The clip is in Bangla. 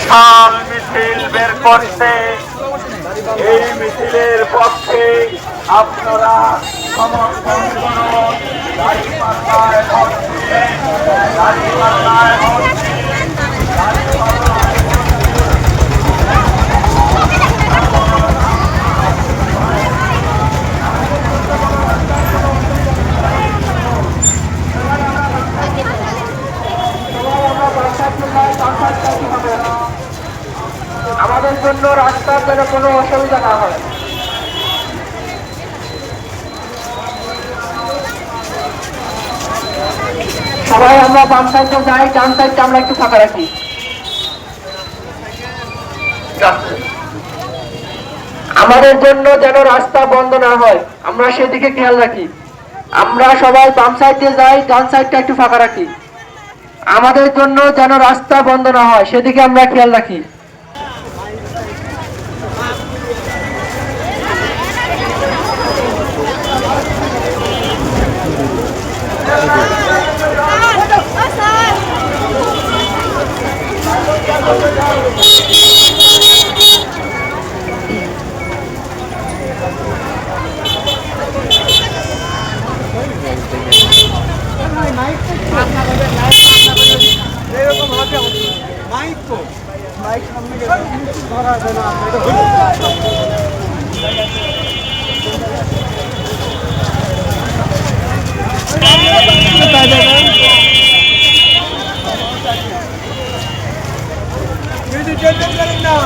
বিশাল মিছিল বের করছে। এই মিছিলের পক্ষে আপনারা সমর্থন করুন। দিন, দাঁড়িপাল্লায় আমাদের জন্য রাস্তার যেন কোনো অসুবিধা না হয়। সবাই আমরা বাম সাইডে যাই, ডান সাইডটা আমরা একটু ফাঁকা রাখি। আমাদের জন্য যেন রাস্তা বন্ধ না হয়, আমরা সেদিকে খেয়াল রাখি। আমরা সবাই বাম সাইডে যাই, ডান সাইডটা একটু ফাঁকা রাখি। আমাদের জন্য যেন রাস্তা বন্ধ না হয়, সেদিকে আমরা খেয়াল রাখি। মাইক তো। মাইক সামনে ধরা যাবে না।